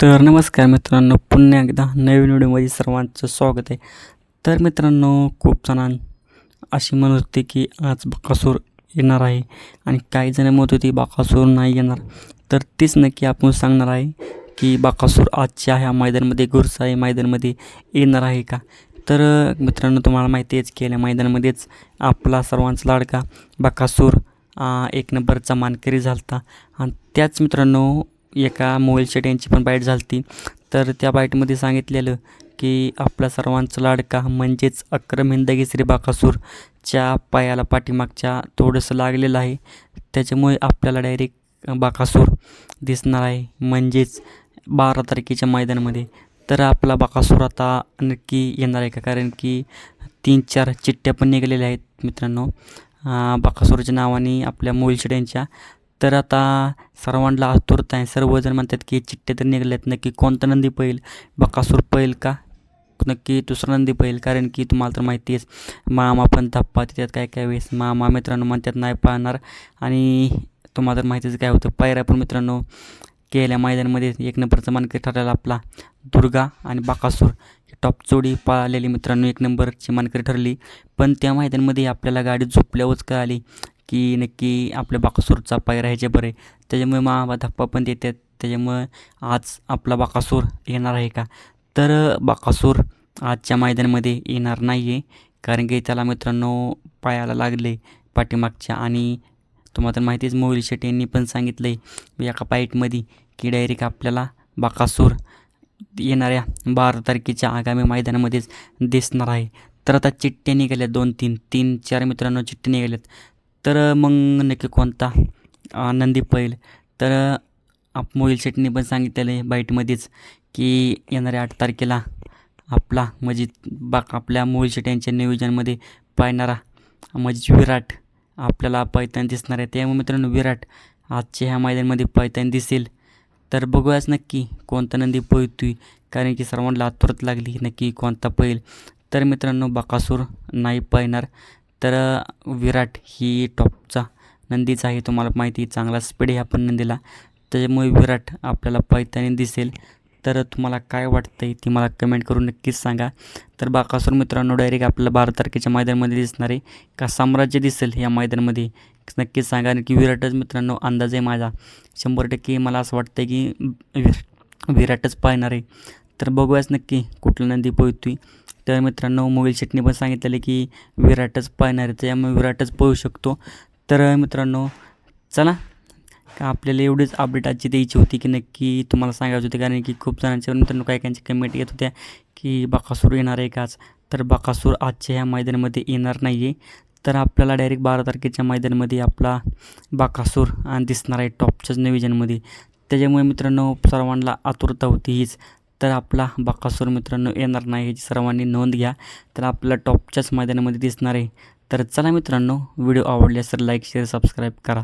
तर नमस्कार मित्रांनो पुन्हा एकदा नवीन व्हिडिओमध्ये सर्वांचं स्वागत आहे. तर मित्रांनो खूप जणां अशी म्हणत होती की आज बकासूर येणार आहे आणि काही जण म्हणत होती बाकासूर नाही येणार. तर तीच नक्की आपण सांगणार आहे की बाकासूर आजच्या ह्या मैदानामध्ये गुरसाई मैदानमध्ये येणार आहे का? तर मित्रांनो तुम्हाला माहिती आहेच की या मैदानामध्येच आपला सर्वांचा लाडका बकासूर एक नंबरचा मानकरी झाला होता आणि त्याच मित्रांनो एका मोबाईलच्या त्यांची पण बाईट झालती. तर त्या बाईटमध्ये सांगितलेलं की आपला सर्वांचा लाडका म्हणजेच अक्रम हिंदकेसरी बाकासूरच्या पायाला पाठीमागच्या थोडंसं लागलेलं आहे. त्याच्यामुळे आपल्याला डायरेक्ट बाकासूर दिसणार आहे. म्हणजेच बारा तारखेच्या मैदानामध्ये. तर आपला बाकासूर आता नक्की येणार आहे का? कारण की तीन चार चिठ्ठ्या पण निघालेल्या आहेत मित्रांनो. बाकासूरच्या नावाने आपल्या मोबाईल यांच्या तर आता सर्वांना आतुरता आहे. सर्वजण म्हणतात की चिठ्ठे तर निघाले आहेत नक्की कोणता नंदी पहिल बकासूर पहिल का? नक्की दुसरा नंदी पहिल कारण की तुम्हाला तर माहिती आहेच. मामा पण धप्पा त्यात काय काय वेळेस. मामा मित्रांनो म्हणतात नाही पाहणार आणि तुम्हाला तर माहितीच काय होतं. पायऱ्या पण मित्रांनो केल्या मैदानामध्ये. एक नंबरचा मानकरी ठरलेला आपला दुर्गा आणि बाकासूर. ही टॉप जोडी पाळलेली मित्रांनो. एक नंबरची मानकरी ठरली. पण त्या मैदानामध्ये आपल्याला गाडी झोपल्यावरच कळाली. की नक्की आपल्या बाकासूरचा पाय राहायचे बरे. त्याच्यामुळे मा धप्पा पण देतात. त्याच्यामुळं आज आपला बाकासूर येणार आहे का? तर बाकासूर आजच्या मैदानामध्ये येणार नाही आहे कारण की त्याला मित्रांनो पायाला लागले पाठीमागच्या आणि तुम्हाला तर माहितीच मोहिल शेट यांनी पण सांगितलं आहे एका पाईटमध्ये की डायरेक्ट आपल्याला बाकासूर येणाऱ्या बारा तारखेच्या आगामी मैदानामध्येच दिसणार आहे. तर आता चिठ्ठ्या निघाल्या दोन तीन तीन चार मित्रांनो चिठ्ठ्या निघाल्यात. तर मग नक्की कोणता? आनंदी पैल तर आप मोहिल शेटने पण सांगितलेलं आहे बाईटमध्येच की येणाऱ्या आठ तारखेला आपला म्हणजे बाक आपल्या मोहिल शेट यांच्या नियोजनामध्ये पाहणारा म्हणजे विराट आपल्याला पैतान दिसणार आहे. त्यामुळे मित्रांनो विराट आजच्या ह्या मैदानामध्ये पैतान दिसेल. तर बघूयाच नक्की कोणता नंदी पळतोय कारण की सर्वांना आतुरत लागली नक्की कोणता पहिल तर मित्रांनो बकासूर नाही पाहणार तर विराट ही टॉपचा नंदीच आहे तुम्हाला माहिती चांगला स्पीड आहे आपण नंदीला. त्याच्यामुळे विराट आपल्याला पळताना दिसेल. तर तुम्हाला काय वाटतं आहे ती मला कमेंट करून नक्कीच सांगा. तर बाकासूर मित्रांनो डायरेक्ट आपल्याला बारा तारखेच्या मैदानामध्ये दिसणार आहे. का साम्राज्य दिसेल या मैदानामध्ये? नक्कीच सांगा. की विराटच मित्रांनो अंदाज आहे माझा. शंभर टक्के मला असं वाटतं की विराट विराटच पाहणार आहे. तर बघूयाच नक्की कुठला नंदी पोहतोय. तर मित्रांनो मोबाईल शेटने पण सांगितलेलं की विराटच पाहणार आहे त्यामुळे विराटच पोहू शकतो. तर मित्रांनो चला का आपल्याला एवढीच अपडेट आजची द्यायची होती की नक्की तुम्हाला सांगायचं होते? कारण की खूप जणांच्या मित्रांनो काही काहींची कमेंट येत होत्या की बाकासूर येणार आहे का आज? तर बाकासूर आजच्या ह्या मैदानामध्ये येणार नाही आहे तर आपल्याला डायरेक्ट बारा तारखेच्या मैदानामध्ये आपला बाकासूर आणि दिसणार आहे टॉपच्याच नियोजनमध्ये त्याच्यामुळे मित्रांनो सर्वांना आतुरता होती हीच तर आपला बाकासूर मित्रांनो येणार नाही ह्याची सर्वांनी नोंद घ्या. तर आपला टॉपच्याच मैदानामध्ये दिसणार आहे. तर चला मित्रांनो व्हिडिओ आवडल्यास तर लाईक शेअर सबस्क्राईब करा.